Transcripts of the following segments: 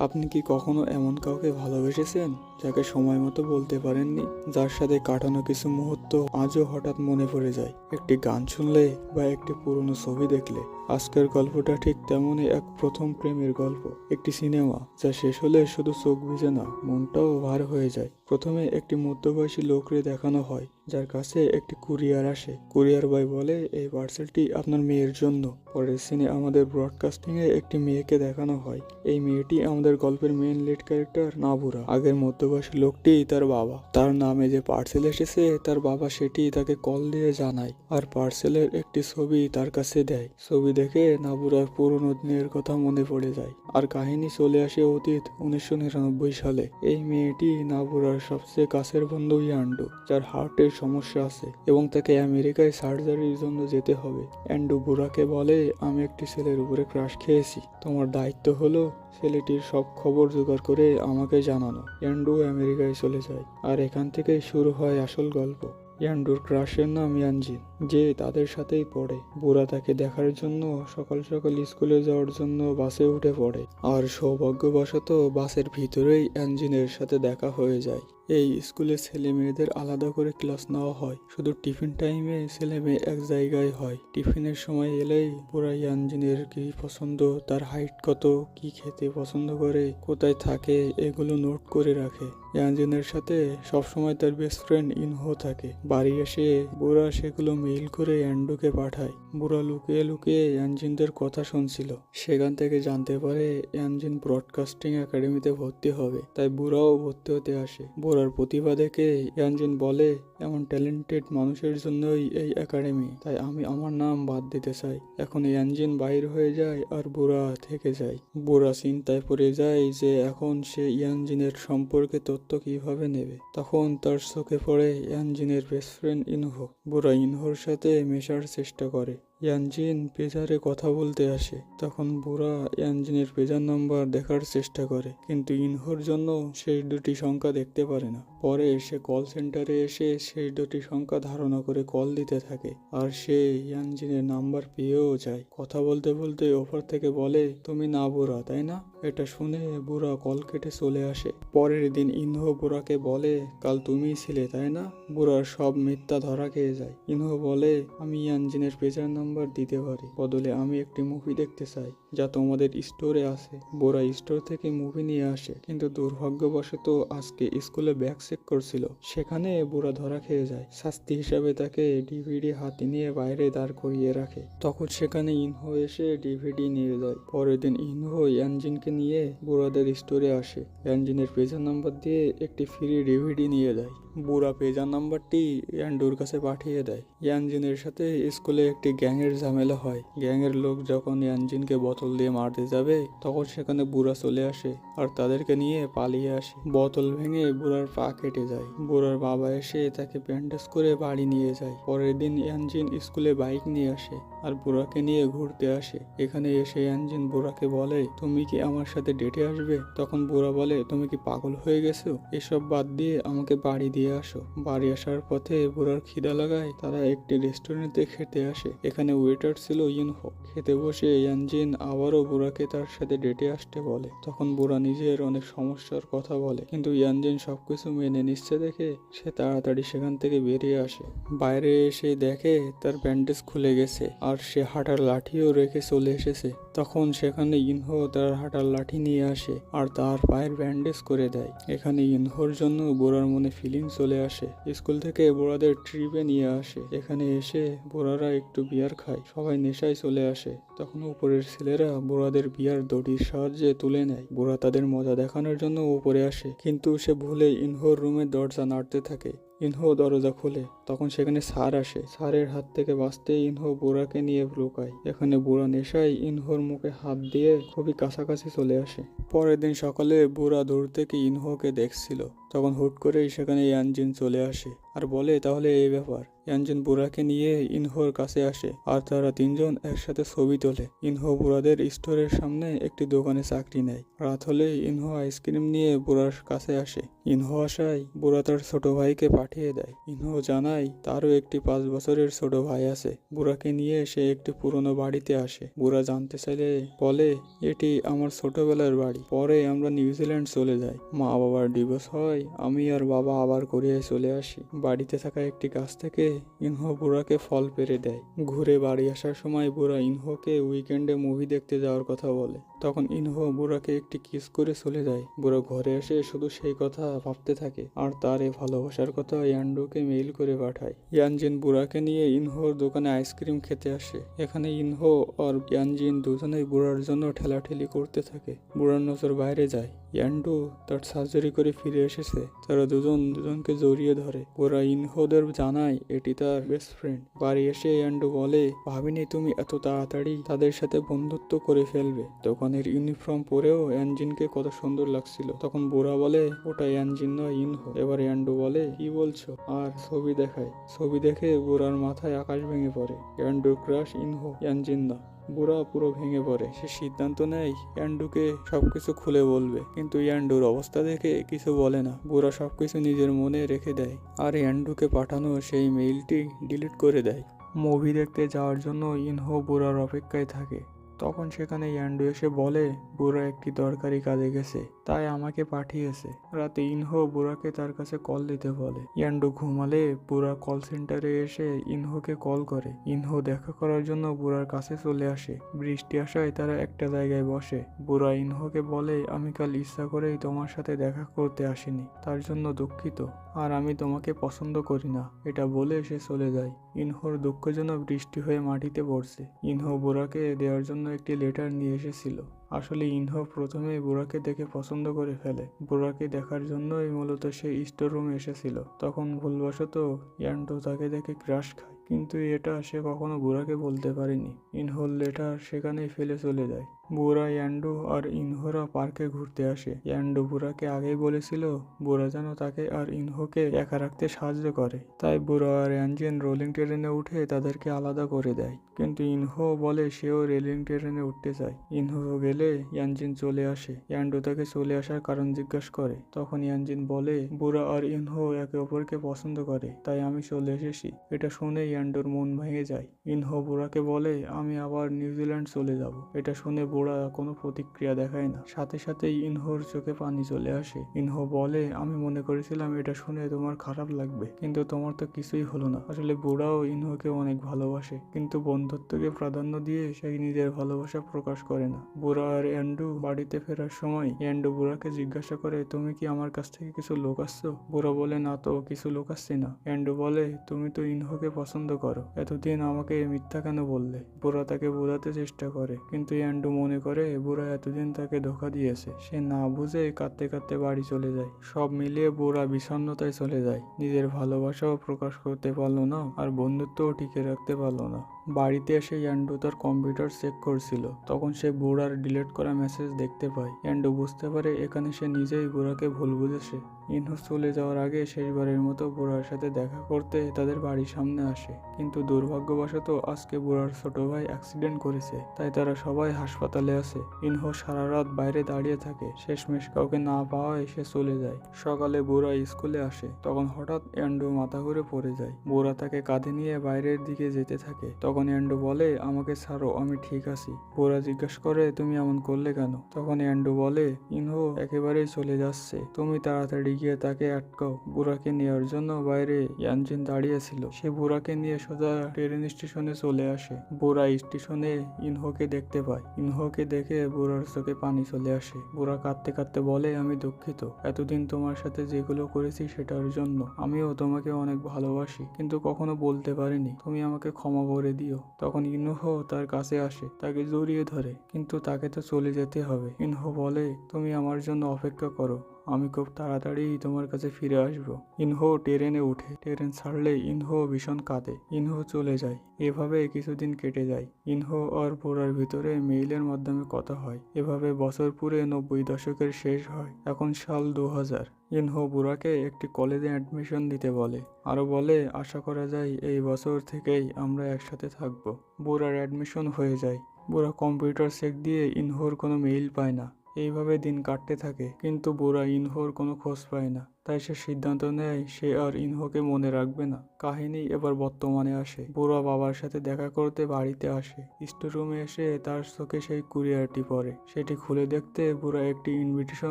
আপনি কি কখনো এমন কাউকে ভালোবেসেছেন যাকে সময় মতো বলতে পারেননি? যার সাথে কাটানো কিছু মুহূর্ত আজও হঠাৎ মনে পড়ে যায়। একটি গান শুনলে বা একটি পুরনো ছবি দেখলে, আজকের গল্পটা ঠিক তেমনই এক প্রথম প্রেমের গল্প। একটি সিনেমা যা শেষ হলে শুধু চোখ ভিজে না, মনটাও ভার হয়ে যায়। প্রথমে একটি মধ্যবয়সী লোকরে দেখানো হয়। যার কাছে একটি কুরিয়ার আসে। কুরিয়ার বয় বলে, এই পার্সেলটি আপনার মেয়ের জন্য। পরের সিনে আমাদের ব্রডকাস্টিং এ একটি মেয়েকে দেখানো হয়। এই মেয়েটি আমাদের গল্পের মেন লিড ক্যারেক্টার নাবুরা। আগের মধ্যবয়সী লোকটি তার বাবা। তার নামে যে পার্সেল এসেছে, তার বাবা সেটি তাকে কল দিয়ে জানায় আর পার্সেলের একটি ছবি তার কাছে দেয়। ছবি দেখে নাবুরার পুরনো দিনের কথা মনে পড়ে যায় আর কাহিনী চলে আসে অতীত উনিশশো নিরানব্বই সালে। এই মেয়েটি নাবুরার সবচেয়ে কাছের বন্ধু ইয়ান্ডু, যার হার্টের সমস্যা আছে এবং তাকে আমেরিকায় সার্জারির জন্য যেতে হবে। অ্যান্ডু বুড়াকে বলে, আমি একটি ছেলের উপরে ক্রাশ খেয়েছি। তোমার দায়িত্ব হলো ছেলেটির সব খবর জোগাড় করে আমাকে জানানো অ্যান্ডু আমেরিকায় চলে যায় আর এখান থেকেই শুরু হয় আসল গল্প। ইয়ান্ডুর ক্রাশের নাম ইয়ানজিন, যে তাদের সাথেই পড়ে। বুড়া তাকে দেখার জন্য সকাল সকাল স্কুলে যাওয়ার জন্য বাসে উঠে পড়ে। আর সৌভাগ্যবশত বাসের ভিতরেই ইয়ানজিনের সাথে দেখা হয়ে যায়। এই স্কুলে ছেলে মেয়েদের আলাদা করে ক্লাস নেওয়া হয়। শুধু টিফিন টাইমে ছেলে মেয়ে এক জায়গায় হয়। টিফিনের সময় এলেই পুরা ইয়ানজিনের কি পছন্দ, তার হাইট কত, কি খেতে পছন্দ করে, কোথায় থাকে, এগুলো নোট করে রাখে। ইয়ানজিনের সাথে সবসময় তার বেস্ট ফ্রেন্ড ইনহো থাকে। বাড়ি এসে বুড়া সেগুলো মেইল করে অ্যান্ডুকে পাঠায়। বুড়া লুকিয়ে লুকিয়ে ইয়ানজিনদের কথা শুনছিল। সেখান থেকে জানতে পারে ইয়ানজিন ব্রডকাস্টিং একাডেমিতে ভর্তি হবে, তাই বুড়াও ভর্তি হতে আসে। বুড়ার প্রতিভা দেখে ইয়ানজিন বলে, এমন ট্যালেন্টেড মানুষের জন্যই এই একাডেমি তাই আমি আমার নাম বাদ দিতে চাই। এখন ইয়ানজিন বাইর হয়ে যায় আর বুড়া থেকে যায়। বুড়া চিন্তায় পড়ে যায় যে এখন সে ইয়ানজিনের সম্পর্কে তথ্য কীভাবে নেবে? তখন তার চোখে পড়ে ইয়ানজিনের বেস্ট ফ্রেন্ড ইনহো। বুড়া ইনহোর সাথে মেশার চেষ্টা করে। ইয়ানজিন পেজারে কথা বলতে আসে। তখন বুড়া ইয়ানজিনের পেজার নাম্বার দেখার চেষ্টা করে। কিন্তু ইনহোর জন্য সেই দুটি সংখ্যা দেখতে পারে না। পরে সে কল সেন্টারে এসে সেই দুটি সংখ্যা ধারণা করে কল দিতে থাকে। আর সে ইয়ানজিনের নাম্বার পেয়েও যায়। কথা বলতে বলতে ওপর থেকে বলে, তুমি না বুড়া, তাই না? এটা শুনে বুড়া কল কেটে চলে আসে। পরের দিন ইনহো বুড়াকে বলে, কাল তুমিই ছিলে, তাই না? বুড়ার সব মিথ্যা ধরা খেয়ে যায়। ইনহো বলে, আমি ইয়ানজিনের পেজার নাম্বার দিতে পারি। বদলে আমি একটি মুভি দেখতে চাই, যা তোমাদের স্টোরে আছে। বুড়া স্টোর থেকে মুভি নিয়ে আসে, কিন্তু দুর্ভাগ্যবশত আজকে স্কুলে ব্যাগ চেক করছিল। সেখানে বুড়া ধরা খেয়ে যায়। শাস্তি হিসাবে তাকে ডিভিডি হাতে নিয়ে বাইরে দাঁড় করিয়ে রাখে। তখন সেখানে ইনহো এসে ডিভিডি নিয়ে যায়। পরের দিন ইনহো ইয়ানজিনকে নিয়ে বুড়াদের স্টোরে আসে। ইয়ানজিনের পেজার নাম্বার দিয়ে একটি ফ্রি ডিভিডি নিয়ে যায়। বুড়া পেজার নাম্বারটি ইয়ান্ডুর কাছে পাঠিয়ে দেয়। ইয়ানজিনের সাথে স্কুলে একটি গ্যাংয়ের ঝামেলা হয়। গ্যাংয়ের লোক যখন ইয়ানজিনকে বোতল দিয়ে মারতে যাবে, তখন সেখানে বুড়া চলে আসে আর তাদেরকে নিয়ে পালিয়ে আসে। বোতল ভেঙে বুড়ার পা কেটে যায়। বুড়ার বাবা এসে তাকে ব্যান্ডেজ করে বাড়ি নিয়ে যায়। পরের দিন ইয়ানজিন স্কুলে বাইক নিয়ে আসে। আর বুড়াকে নিয়ে ঘুরতে আসে। এখানে এসে ইয়ানজিন বুড়াকে বলে, তুমি কি আমার সাথে ডেটে আসবে? তখন বুড়া বলে, তুমি কি পাগল হয়ে গেছো? এসব বাদ দিয়ে আমাকে বাড়ি দিয়ে আসো। বাড়ি আসার পথে বুড়ার খিদা লাগায়, তারা একটি রেস্টুরেন্টে খেতে আসে। এখানে ওয়েটার ছিল ইনহো খেতে বসে ইয়ানজিন আবারও বুড়াকে তার সাথে ডেটে আসতে বলে। তখন বুড়া নিজের অনেক সমস্যার কথা বলে, কিন্তু ইয়ানজিন সবকিছু মেনে নিচ্ছে দেখে সে তাড়াতাড়ি সেখান থেকে বেরিয়ে আসে। বাইরে এসে দেখে তার ব্যান্ডেজ খুলে গেছে। আর সে হাঁটার লাঠিও রেখে চলে এসেছে। তখন সেখানে ইনহো তার হাঁটার লাঠি নিয়ে আসে আর তার পায়ের ব্যান্ডেজ করে দেয়। এখানে ইনহোর জন্য বুড়ার মনে ফিলিং চলে আসে। স্কুল থেকে বুড়াদের ট্রিপে নিয়ে আসে। এখানে এসে বুড়ারা একটু বিয়ার খায়। সবাই নেশায় চলে আসে। তখন উপরের ছেলেরা বুড়াদের বিয়ার দড়ির সাহায্যে তুলে নেয়। বুড়া তাদের মজা দেখানোর জন্য উপরে আসে। কিন্তু সে ভুলে ইনহোর রুমের দরজা নাড়তে থাকে। ইনহো দরজা খোলে। তখন সেখানে সার আসে। সারের হাত থেকে বাঁচতে ইনহো বুড়াকে নিয়ে লুকায়। এখানে বুড়া নেশায় ইনহোর মুখে হাত দিয়ে খুবই কাছাকাছি চলে আসে। পরের দিন সকালে বুড়া দূর থেকে ইনহোকে দেখছিল। তখন হুট করেই সেখানে ইয়ানজিন চলে আসে আর বলে, তাহলে এই ব্যাপার। ইয়ানজিন বুড়াকে নিয়ে ইনহোর কাছে আসে আর তারা তিনজন একসাথে ছবি তোলে। ইনহো বুড়াদের স্টোরের সামনে একটি দোকানে চাকরি নেয়। রাত হলে ইনহো আইসক্রিম নিয়ে বুড়ার কাছে আসে। ইনহো আসায় বুড়া তার ছোট ভাইকে পাঠিয়ে দেয়। ইনহো জানায় জানায় তারও একটি পাঁচ বছরের ছোট ভাই আছে। বুড়াকে নিয়ে সে একটি পুরনো বাড়িতে আসে। বুড়া জানতে চাইলে বলে, এটি আমার ছোটবেলার বাড়ি। পরে আমরা নিউজিল্যান্ড চলে যাই। মা বাবার ডিভোর্স হয়, আমি আর বাবা আবার কোরিয়ায় চলে আসি। বাড়িতে থাকা একটি গাছ থেকে ইনহো বুড়াকে ফল পেরে দেয়। ঘুরে বাড়ি আসার সময় বুড়া ইনহোকে উইকেন্ডে মুভি দেখতে যাওয়ার কথা বলে। তখন ইনহো বুড়াকে একটি কিস করে চলে যায়। বুড়া ঘরে এসে শুধু সেই কথা ভাবতে থাকে। আর তার এই ভালোবাসার কথা ইয়ান্ডুকে মেইল করে পাঠায়। ইয়ানজিন বুড়াকে নিয়ে ইনহোর দোকানে আইসক্রিম খেতে আসে। এখানে ইনহো আর ইয়ানজিন দুজনেই বুড়ার জন্য ঠেলাঠেলি করতে থাকে। বুড়ার নজর বাইরে যায়। ইয়ান্ডু তার সার্জারি করে ফিরে এসেছে। তারা দুজন দুজনকে জড়িয়ে ধরে। বুড়া ইনহোদের জানায়, এটি তার বেস্ট ফ্রেন্ড বাড়ি এসে ইয়ান্ডু বলে, ভাবিনি তুমি এত তাড়াতাড়ি তাদের সাথে বন্ধুত্ব করে ফেলবে। দোকানের ইউনিফর্ম পরেও ইয়ানজিনকে কত সুন্দর লাগছিল। তখন বুড়া বলে, ওটা ইয়ানজিন নয়, ইনহো। এবার ইয়ান্ডু বলে, কি বলছো? আর ছবি দেখায়। ছবি দেখে বুড়ার মাথায় আকাশ ভেঙে পড়ে। ইয়ান্ডু ক্রাশ ইনহো, ইয়ানজিন না বুড়া পুরো ভেঙে পড়ে। সে সিদ্ধান্ত নেয়, ইয়ান্ডুকে সবকিছু খুলে বলবে। কিন্তু ইয়ান্ডুর অবস্থা দেখে কিছু বলে না। বুড়া সবকিছু নিজের মনে রেখে দেয়। আর অ্যান্ডুকে পাঠানো সেই মেইলটি ডিলিট করে দেয়। মুভি দেখতে যাওয়ার জন্য ইনহো বুড়ার অপেক্ষায় থাকে। তখন সেখানে ইয়ান্ডু এসে বলে, বুড়া একটি দরকারি কাজে গেছে। তাই আমাকে পাঠিয়েছে। রাতে ইনহো বুড়াকে তার কাছে কল দিতে বলে। ইয়ান্ডু ঘুমালে, বুড়া কল সেন্টারে এসে ইনহোকে কল করে। ইনহো দেখা করার জন্য বুড়ার কাছে চলে আসে। বৃষ্টি আসায় তারা একটা জায়গায় বসে। বুড়া ইনহোকে বলে, আমি কাল ইচ্ছা করেই তোমার সাথে দেখা করতে আসিনি। তার জন্য দুঃখিত। আর আমি তোমাকে পছন্দ করি না। এটা বলে সে চলে যায়। ইনহোর দুঃখজনক বৃষ্টি হয়ে মাটিতে পড়ছে। ইনহো বোরাকে দেওয়ার জন্য একটি লেটার নিয়ে এসেছিল। আসলে ইনহো প্রথমে বুড়াকে দেখে পছন্দ করে ফেলে। বুড়াকে দেখার জন্যই মূলত সে স্টোর রুমে এসেছিল। তখন ভুলবশত ইয়ান্টো তাকে দেখে ক্রাশ খায়। কিন্তু এটা সে কখনো বুড়াকে বলতে পারেনি। ইনহোর লেটার সেখানেই ফেলে চলে যায়। বুড়া ইয়ান্ডু আর ইনহোরা পার্কে ঘুরতে আসে। ইয়ান্ডু বুড়াকে আগেই বলেছিল, বুড়া যেন তাকে আর ইনহোকে একা রাখতে সাহায্য করে। তাই বুড়া আর ইয়ানজিন রোলিং ট্রেনে উঠে তাদেরকে আলাদা করে দেয়। কিন্তু ইনহো বলে, সেও রেলিং ট্রেনে উঠতে চায়। ইনহো গেলে ইয়ানজিন চলে আসে। ইয়ান্ডু তাকে চলে আসার কারণ জিজ্ঞাসা করে। তখন ইয়ানজিন বলে, বুড়া আর ইনহো একে অপরকে পছন্দ করে, তাই আমি চলে এসেছি। এটা শুনে ইয়ান্ডুর মন ভেঙে যায়। ইনহো বুড়াকে বলে, আমি আবার নিউজিল্যান্ড চলে যাব। এটা শুনে বুড়া কোনো প্রতিক্রিয়া দেখায় না। সাথে সাথেই ইনহোর চোখে পানি চলে আসে। ইনহো বলে, আমি মনে করেছিলাম এটা শুনে তোমার খারাপ লাগবে, কিন্তু তোমার তো কিছুই হলো না। আসলে বুড়াও ইনহোকে অনেক ভালোবাসে, কিন্তু বন্ধুত্বকে প্রাধান্য দিয়ে সে নিজের ভালোবাসা প্রকাশ করে না। বুড়া আর অ্যান্ডু বাড়িতে ফেরার সময় অ্যান্ডু বুড়াকে জিজ্ঞাসা করে, তুমি কি আমার কাছ থেকে কিছু লোক আসছো? বুড়া বলে, না তো, কিছু লোক আসছে না। অ্যান্ডু বলে, তুমি তো ইনহোকে পছন্দ করো। এতদিন আমাকে মিথ্যা কেন বললে? বুড়া তাকে বোঝাতে চেষ্টা করে, কিন্তু অ্যান্ডু মনে করে, বুড়া এতদিন তাকে ধোকা দিয়েছে। সে না বুঝে কাঁদতে কাঁদতে বাড়ি চলে যায়। সব মিলিয়ে বুড়া বিষণ্ণতায় চলে যায়। নিজের ভালোবাসাও প্রকাশ করতে পারল না আর বন্ধুত্বও টিকে রাখতে পারল না। বাড়িতে এসে ইয়ান্ডু তার কম্পিউটার চেক করছিল। তখন সে বুড়ার ডিলিট করা মেসেজ দেখতে পায়। অ্যান্ড বুঝতে পারে এখানে সে নিজেই গোরাকে ভুল বুঝেছে। ইনহু চলে যাওয়ার আগে শেষবারের মতো বুড়ার সাথে দেখা করতে তাদের বাড়ির সামনে আসে। কিন্তু দুর্ভাগ্যবশত আজকে বুড়ার ছোট ভাই অ্যাক্সিডেন্ট করেছে, তাই তারা সবাই হাসপাতালে আছে। ইনহো সারা রাত বাইরে দাঁড়িয়ে থাকে, শেষমেশ কাউকে না পাওয়ায় সে চলে যায়। সকালে বুড়া স্কুলে আসে, তখন হঠাৎ অ্যান্ডু মাথা ঘুরে পড়ে যায়। বুড়া তাকে কাঁধে নিয়ে বাইরের দিকে যেতে থাকে। তখন অ্যান্ডু বলে, আমাকে ছাড়ো, আমি ঠিক আছি। বুড়া জিজ্ঞাসা করে, তুমি এমন করলে কেন? তখন অ্যান্ডু বলে, ইনহো একেবারেই চলে যাচ্ছে, তুমি তাড়াতাড়ি গিয়ে তাকে আটকাও। বুড়াকে নেওয়ার জন্য বাইরে ইয়ানজিন দাঁড়িয়েছিল সে বুড়াকে নিয়ে সোজা ট্রেন স্টেশনে চলে আসে। বুড়া স্টেশনে ইনহোকে দেখতে পায়। ইনহোকে দেখে বুড়ার চোখে পানি চলে আসে। বুড়া কাঁদতে কাঁদতে বলে, আমি দুঃখিত। এতদিন তোমার সাথে যেগুলো করেছি সেটার জন্য আমিও তোমাকে অনেক ভালোবাসি, কিন্তু কখনো বলতে পারিনি। তুমি আমাকে ক্ষমা করে দিও। তখন ইনহো তার কাছে আসে, তাকে জড়িয়ে ধরে, কিন্তু তাকে তো চলে যেতে হবে। ইনহো বলে, তুমি আমার জন্য অপেক্ষা করো। আমি খুব তাড়াতাড়ি তোমার কাছে ফিরে আসব। ইনহো ট্রেনে উঠে, ট্রেন ছাড়লে ইনহো ভীষণ কাঁদে। ইনহো চলে যায়, এভাবে কিছুদিন কেটে যায়। ইনহো আর পোড়ার ভিতরে মেইলের মাধ্যমে কথা হয়। এভাবে বছর পুরে নব্বই দশকের শেষ হয়, এখন সাল দু হাজার ইনহো বুড়াকে একটি কলেজে অ্যাডমিশন দিতে বলে। আরও বলে, আশা করা যায় এই বছর থেকেই আমরা একসাথে থাকব। বুড়ার অ্যাডমিশন হয়ে যায়। বুড়া কম্পিউটার চেক দিয়ে ইনহোর কোনো মেইল পায় না। এইভাবে দিন কাটতে থাকে, কিন্তু বুড়া ইনহোর কোনো খোঁজ পায় না। তাই সে সিদ্ধান্ত নেয়, সে আর ইনহোকে মনে রাখবে না। কাহিনী এবার বর্তমানে আসে। বুড়া বাবার সাথে দেখা করতে বাড়িতে আসে। স্টোররুমে এসে তার চোখে সেই কুরিয়ারটি পড়ে। সেটি খুলে দেখতে বুড়া একটি ইনভিটেশন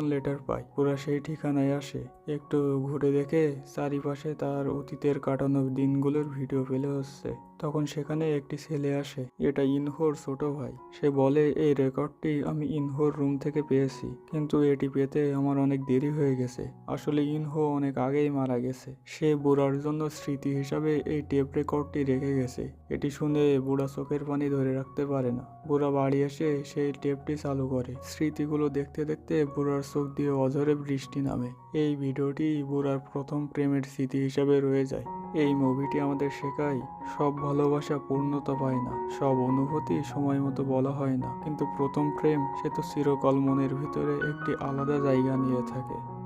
লেটার পায়। বুড়া সেই ঠিকানায় আসে। একটু ঘুরে দেখে চারিপাশে তার অতীতের কাটানো দিনগুলোর ভিডিও পেলে হচ্ছে তখন সেখানে একটি ছেলে আসে। এটা ইনহোর ছোট ভাই। সে বলে, এই রেকর্ডটি আমি ইনহোর রুম থেকে পেয়েছি, কিন্তু এটি পেতে আমার অনেক দেরি হয়ে গেছে। আসলে ইনহো অনেক আগেই মারা গেছে। সে বুড়ার জন্য স্মৃতি হিসাবে এই টেপ রেকর্ডটি রেখে গেছে। এটি শুনে বুড়া চোখের পানি ধরে রাখতে পারে না। বুড়া বাড়ি এসে সেই টেপটি চালু করে। স্মৃতিগুলো দেখতে দেখতে বুড়ার চোখ দিয়ে অঝরে বৃষ্টি নামে। এই ভিডিওটি বুড়ার প্রথম প্রেমের স্মৃতি হিসাবে রয়ে যায়। এই মুভিটি আমাদের শেখায়, সব ভালোবাসা পূর্ণতা পায় না, সব অনুভূতি সময় মতো বলা হয় না। কিন্তু প্রথম প্রেম, সে তো চিরকল মনের ভিতরে একটি আলাদা জায়গা নিয়ে থাকে।